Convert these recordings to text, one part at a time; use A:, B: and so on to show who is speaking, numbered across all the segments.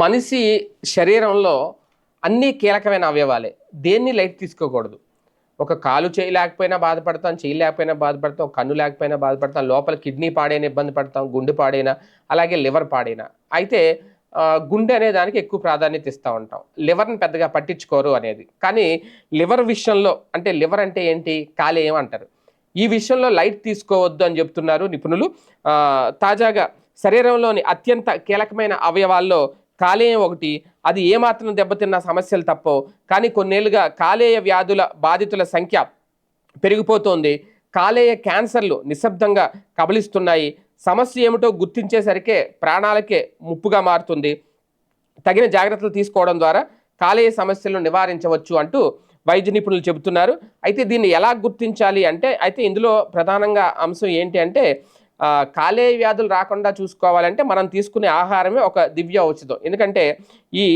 A: మనిషి శరీరంలో అన్ని కీలకమైన అవయవాలే. దేన్ని లైట్ తీసుకోకూడదు. ఒక కాలు చేయి లేకపోయినా బాధపడతాం చేయి లేకపోయినా బాధపడతాం కన్ను లేకపోయినా బాధపడతాం లోపల కిడ్నీ పాడైన ఇబ్బంది పడతాం గుండె పాడైనా అలాగే లివర్ పాడైనా. అయితే గుండె అనే దానికి ఎక్కువ ప్రాధాన్యత ఇస్తూ ఉంటాం. లివర్ని పెద్దగా పట్టించుకోరు అనేది. కానీ లివర్ విషయంలో అంటే లివర్ అంటే ఏంటి కాలేయం అంటారు. ఈ విషయంలో లైట్ తీసుకోవద్దు అని చెప్తున్నారు నిపుణులు. తాజాగా శరీరంలోని అత్యంత కీలకమైన అవయవాల్లో కాలేయం ఒకటి. అది ఏమాత్రం దెబ్బతిన్న సమస్యలు తప్పవు. కానీ కొన్నేళ్ళుగా కాలేయ వ్యాధుల బాధితుల సంఖ్య పెరిగిపోతోంది. కాలేయ క్యాన్సర్లు నిశ్శబ్దంగా కబలిస్తున్నాయి సమస్య ఏమిటో గుర్తించేసరికే ప్రాణాలకే ముప్పుగా మారుతుంది. తగిన జాగ్రత్తలు తీసుకోవడం ద్వారా కాలేయ సమస్యలను నివారించవచ్చు అంటూ వైద్య నిపుణులు చెబుతున్నారు. అయితే దీన్ని ఎలా గుర్తించాలి అంటే అయితే ఇందులో ప్రధానంగా అంశం ఏంటి అంటే కాలేయ వ్యాధులు రాకుండా చూసుకోవాలంటే మనం తీసుకునే ఆహారమే ఒక దివ్య ఔషధం. ఎందుకంటే ఈ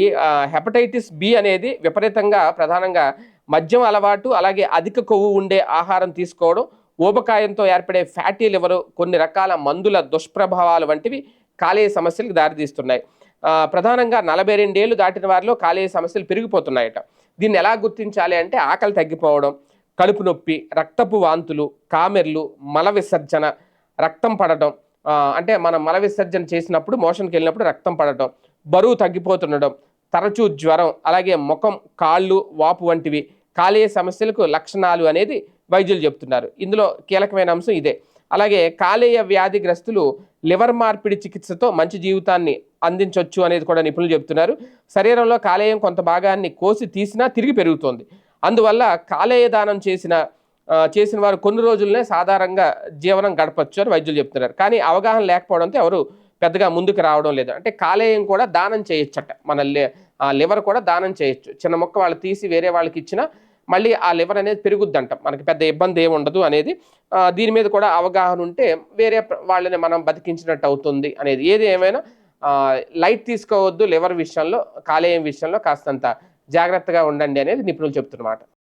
A: హెపటైటిస్ బి అనేది విపరీతంగా ప్రధానంగా మద్యం అలవాటు అలాగే అధిక కొవ్వు ఉండే ఆహారం తీసుకోవడం ఊబకాయంతో ఏర్పడే ఫ్యాటీ లివరు కొన్ని రకాల మందుల దుష్ప్రభావాలు వంటివి కాలేయ సమస్యలకు దారితీస్తున్నాయి. ప్రధానంగా నలభై రెండేళ్ళు దాటిన వారిలో కాలేయ సమస్యలు పెరిగిపోతున్నాయట. దీన్ని ఎలా గుర్తించాలి అంటే ఆకలి తగ్గిపోవడం కడుపు నొప్పి రక్తపు వాంతులు కామెర్లు మల విసర్జన రక్తం పడటం అంటే మనం మల విసర్జన చేసినప్పుడు మోషన్కి వెళ్ళినప్పుడు రక్తం పడటం బరువు తగ్గిపోతుండడం తరచూ జ్వరం అలాగే ముఖం కాళ్ళు వాపు వంటివి కాలేయ సమస్యలకు లక్షణాలు అనేది వైద్యులు చెప్తున్నారు. ఇందులో కీలకమైన అంశం ఇదే. అలాగే కాలేయ వ్యాధిగ్రస్తులు లివర్ మార్పిడి చికిత్సతో మంచి జీవితాన్ని అందించవచ్చు అనేది కూడా నిపుణులు చెబుతున్నారు శరీరంలో కాలేయం కొంత భాగాన్ని కోసి తీసినా తిరిగి పెరుగుతోంది. అందువల్ల కాలేయ దానం చేసిన చేసిన వారు కొన్ని రోజులనే సాధారణంగా జీవనం గడపచ్చు అని వైద్యులు చెప్తున్నారు. కానీ అవగాహన లేకపోవడంతో ఎవరు పెద్దగా ముందుకు రావడం లేదు. అంటే కాలేయం కూడా దానం చేయొచ్చట. మన లివర్ కూడా దానం చేయొచ్చు. చిన్న మొక్క వాళ్ళు తీసి వేరే వాళ్ళకి ఇచ్చినా మళ్ళీ ఆ లివర్ అనేది పెరుగుద్దంట. మనకి పెద్ద ఇబ్బంది ఏమి ఉండదు అనేది దీని మీద కూడా అవగాహన ఉంటే వేరే వాళ్ళని మనం బతికించినట్టు అవుతుంది అనేది. ఏది ఏమైనా లైట్ తీసుకోవద్దు లివర్ విషయంలో కాలేయం విషయంలో కాస్తంత జాగ్రత్తగా ఉండండి అనేది నిపుణులు చెప్తున్నమాట.